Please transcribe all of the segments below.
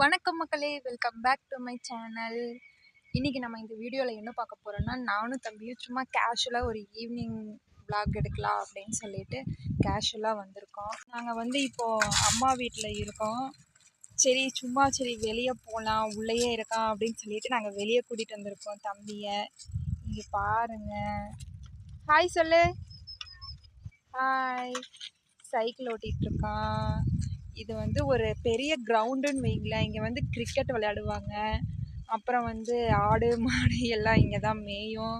வணக்கம் மக்களே welcome back to my channel. இன்றைக்கி நம்ம இந்த வீடியோவில் என்ன பார்க்க போகிறோன்னா நானும் தம்பியும் சும்மா கேஷுவலாக ஒரு ஈவினிங் விளாக் எடுக்கலாம் அப்படின்னு சொல்லிட்டு கேஷுவலாக வந்திருக்கோம். நாங்கள் வந்து இப்போது அம்மா வீட்டில் இருக்கோம். சரி சும்மா சரி வெளியே போகலாம் உள்ளேயே இருக்கான் அப்படின்னு சொல்லிட்டு நாங்கள் வெளியே கூட்டிகிட்டு வந்திருக்கோம் தம்பியை. இங்கே பாருங்கள் ஹாய் சொல்லு. ஹாய் சைக்கிள் ஓட்டிகிட்டு இருக்கான். இது வந்து ஒரு பெரிய கிரவுண்டுன்னு வைங்களேன் இங்கே வந்து கிரிக்கெட் விளையாடுவாங்க. அப்புறம் வந்து ஆடு மாடு எல்லாம் இங்கே தான் மேயும்.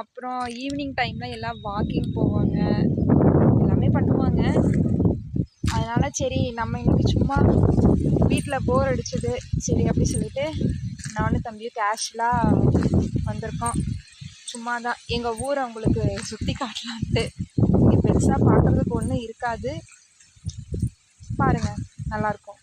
அப்புறம் ஈவினிங் டைமில் எல்லாம் வாக்கிங் போவாங்க. எல்லாமே பண்ணுவாங்க. அதனால் சரி நம்ம இன்னைக்கு சும்மா வீட்டில் போர் அடிச்சது. சரி அப்படி சொல்லிட்டு நானும் தம்பியும் கேஷுவலாக வந்திருக்கோம். சும்மா தான். எங்கள் ஊரை அவங்களுக்கு சுற்றி காட்டலான்ட்டு இங்கே பெருசாக பார்க்குறதுக்கு ஒன்றும் இருக்காது. பாருங்க நல்லாயிருக்கும்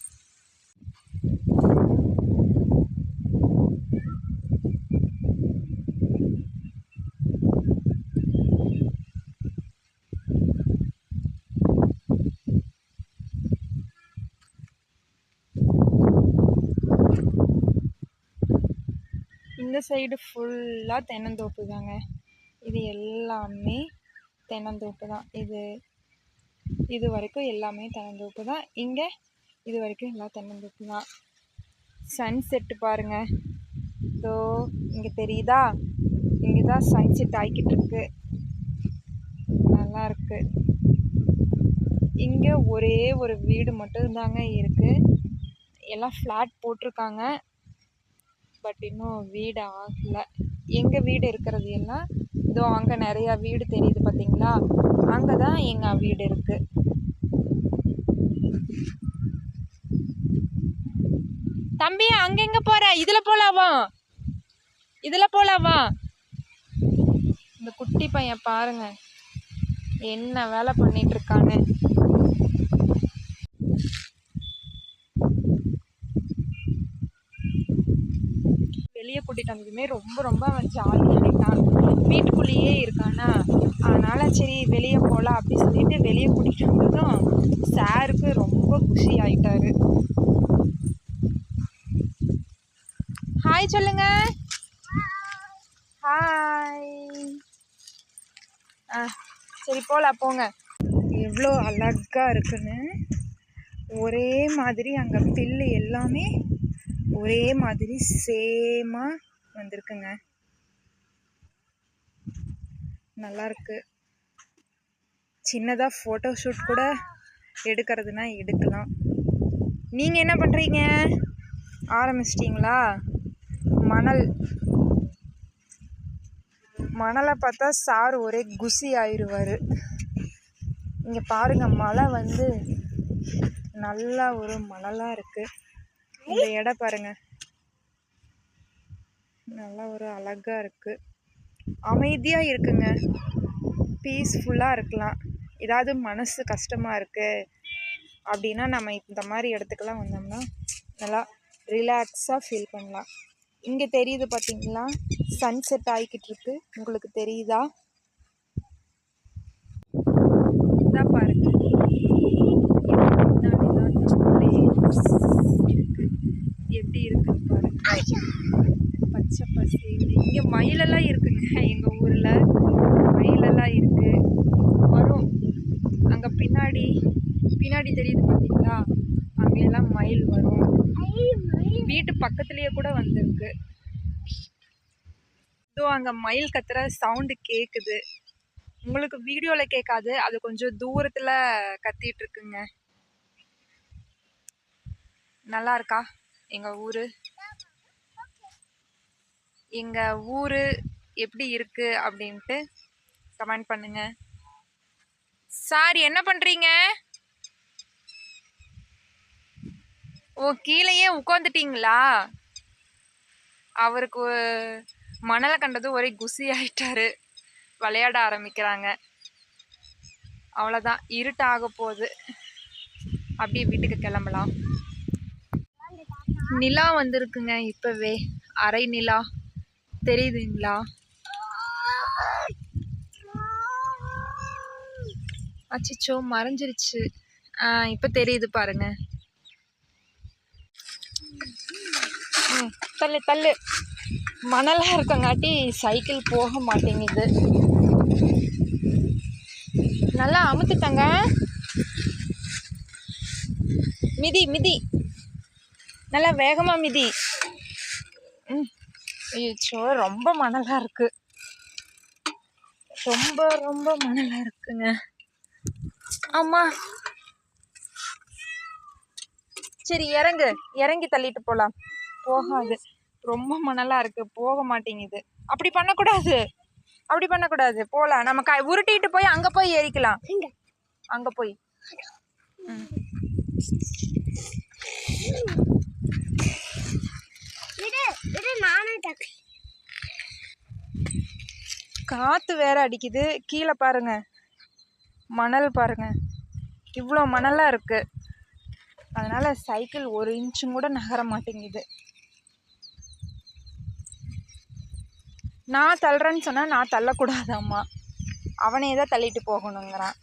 இந்த சைடு ஃபுல்லாக தென்னந்தோப்பு தாங்க இது எல்லாமே தென்னந்தோப்பு தான் இது இது வரைக்கும் எல்லாமே தென்னந்தோப்பு தான். இங்கே இது வரைக்கும் எல்லாம் தென்னந்தோப்பு தான். சன்செட்டு பாருங்கள் இதோ இங்கே தெரியுதா? இங்கே தான் சன்செட் ஆகிக்கிட்டு இருக்கு. நல்லா இருக்கு. இங்கே ஒரே ஒரு வீடு மட்டும்தாங்க இருக்கு. எல்லாம் ஃப்ளாட் போட்டிருக்காங்க. பட் இன்னும் வீடு ஆகலை. எங்கள் வீடு இருக்கிறது எல்லாம் இதோ அங்கே நிறையா வீடு தெரியுது பார்த்தீங்களா அங்கே தான் எங்கள் வீடு இருக்குது தம்பி அங்கே எங்கே போகிற இதில் போலாவா இதில் போலாவா இந்த குட்டி பையன் பாருங்க என்ன வேலை பண்ணிட்டு இருக்கான்னு. வெளியே கூட்டிகிட்டு வந்ததுமே ரொம்ப ரொம்ப அவன் ஜாலியாக இருக்கான் வீட்டுக்குள்ளேயே இருக்கானா? அதனால் சரி வெளியே போகலாம் அப்படி சொல்லிட்டு வெளியே கூட்டிகிட்டு வந்ததும் சாருக்கு ரொம்ப குஷி ஆயிட்டாரு. ஹாய் சொல்லுங்க. ஹாய் ஆ சரி போகலாம் போங்க. எவ்வளோ அழகாக இருக்குன்னு. ஒரே மாதிரி அங்கே பில்லு எல்லாமே ஒரே மாதிரி சேமாக வந்திருக்குங்க. நல்லா இருக்கு. சின்னதாக ஃபோட்டோ ஷூட் கூட எடுக்கிறதுனா எடுக்கலாம். நீங்கள் என்ன பண்ணுறீங்க ஆரம்பிச்சிட்டிங்களா? மணல். மணலை பார்த்தா சார் ஒரே குசி ஆயிடுவார் இங்கே பாருங்க மலை வந்து நல்லா ஒரு மணலாக இருக்குது இந்த இடம் பாருங்க. நல்லா ஒரு அழகா இருக்கு. அமைதியாக இருக்குங்க. பீஸ்ஃபுல்லாக இருக்கலாம். ஏதாவது மனசு கஷ்டமாக இருக்கு அப்படின்னா நம்ம இந்த மாதிரி இடத்துக்கெல்லாம் வந்தோம்னா நல்லா ரிலாக்ஸாக ஃபீல் பண்ணலாம். இங்கே தெரியுது பார்த்தீங்களா சன்செட் ஆகிக்கிட்டு இருக்கு. உங்களுக்கு தெரியுதா? இதான் பாருங்க முன்னாடிலாம் நம்மளே இருக்கு எப்படி இருக்குன்னு பாருங்க பச்சை பசேல் இங்கே மயிலெல்லாம் இருக்குங்க. எங்கள் ஊரில் மயிலெல்லாம் இருக்குது வரும். அங்கே பின்னாடி பின்னாடி தெரியுது பார்த்தீங்களா அங்கெல்லாம் மயில் வரும். வீட்டு பக்கத்துலேயே கூட வந்திருக்கு. ஸோ அங்கே மயில் கத்துற சவுண்டு கேட்குது உங்களுக்கு வீடியோவில் கேட்காது அது கொஞ்சம் தூரத்தில் கத்திட்டு இருக்குங்க நல்லா இருக்கா எங்கள் ஊர்? எங்கள் ஊர் எப்படி இருக்குது அப்படின்ட்டு கமெண்ட் பண்ணுங்க. சார் என்ன பண்ணுறீங்க ஓ கீழேயே உட்காந்துட்டீங்களா அவருக்கு மணலை கண்டது ஒரே குசி ஆயிட்டாரு. விளையாட ஆரம்பிக்கிறாங்க. அவ்வளோதான் இருட்டாக போகுது. அப்படியே வீட்டுக்கு கிளம்பலாம். நிலா வந்திருக்குங்க இப்போவே. அரை நிலா. தெரியுதுங்களா? அச்சிச்சோ மறைஞ்சிருச்சு. இப்போ தெரியுது பாருங்க. தள்ளு தள்ளு. மணலாக இருக்கங்காட்டி சைக்கிள் போக மாட்டேங்குது. நல்லா அமுத்துட்டங்க. மிதி மிதி. நல்லா வேகமாக மிதி. ஐயோ ரொம்ப மணலாக இருக்கு. ரொம்ப ரொம்ப மணலாக இருக்குங்க. ஆமா சரி இறங்கு. இறங்கி தள்ளிட்டு போகலாம் போகாது. ரொம்ப மணலாக இருக்கு. போக மாட்டேங்குது. அப்படி பண்ணக்கூடாது. அப்படி பண்ணக்கூடாது. போகலாம் நம்ம க உருட்டிட்டு போய் அங்கே போய் ஏறிக்கலாம். அங்கே போய். ம். இது நானே காற்று வேற அடிக்குது. கீழே பாருங்க. மணல் பாருங்க. இவ்வளோ மணலாக இருக்கு. அதனால சைக்கிள் ஒரு இன்ச்சும் கூட நகர மாட்டேங்குது. நான் தள்ளுறேன்னு சொன்னால் நான் தள்ளக்கூடாதாம்மா. அவனே தான் தள்ளிட்டு போகணுங்கிறான்.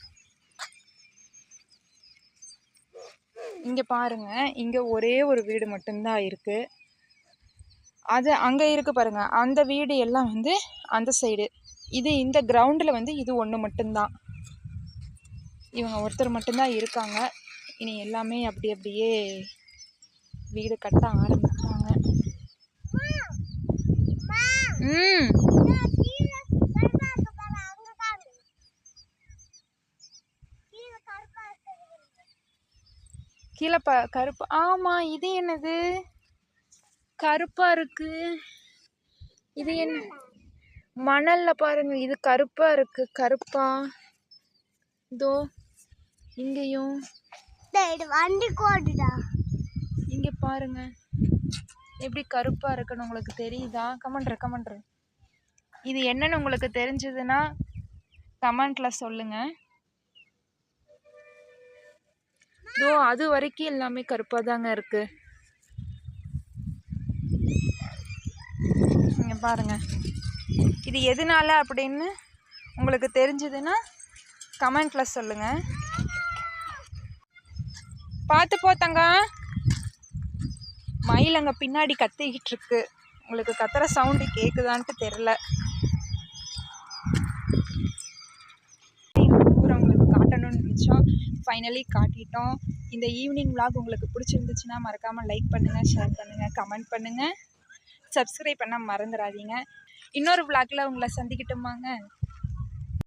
இங்கே பாருங்க. இங்கே ஒரே ஒரு வீடு மட்டும்தான் இருக்குது அது அங்கே இருக்கு பாருங்கள் அந்த வீடு எல்லாம் வந்து அந்த சைடு இது இந்த கிரவுண்டில் வந்து இது ஒன்று மட்டும்தான். இவங்க ஒருத்தர் மட்டும்தான் இருக்காங்க. இனி எல்லாமே அப்படி அப்படியே வீடு கட்ட ஆரம்பிப்பாங்க ம். கருப்பா கீழே ப கருப்பு ஆமாம் இது என்னது? கருப்பாக இருக்கு. இது என்ன? மணலில் பாருங்க இது கருப்பாக இருக்கு. கருப்பா. இதோ இங்கேயும். வண்டி கோடுடா. இங்கே பாருங்க. எப்படி கருப்பாக இருக்குன்னு உங்களுக்கு தெரியுதா? கமெண்ட்ரு கமெண்ட்ரு இது என்னன்னு உங்களுக்கு தெரிஞ்சதுன்னா கமெண்ட்டில் சொல்லுங்கள் இதோ அது வரைக்கும் எல்லாமே கருப்பாக தாங்க இருக்கு. இங்கே பாருங்கள் இது எதனால அப்படின்னு உங்களுக்கு தெரிஞ்சதுன்னா கமெண்டில் சொல்லுங்கள் பார்த்து போத்தங்க மயில் அங்கே பின்னாடி கத்திக்கிட்டு இருக்கு உங்களுக்கு கத்துற சவுண்டு கேட்குதான்ட்டு தெரில உங்களுக்கு காட்டணும்னு நினச்சோம் ஃபைனலி காட்டிட்டோம். இந்த ஈவினிங் vlog உங்களுக்கு பிடிச்சிருந்துச்சுன்னா மறக்காமல் லைக் பண்ணுங்கள் ஷேர் பண்ணுங்கள் கமெண்ட் பண்ணுங்கள் சப்ஸ்கிரைப் பண்ண மறந்துடாதீங்க இன்னொரு விளாக்ல உங்களை சந்திக்கட்டுமாங்க.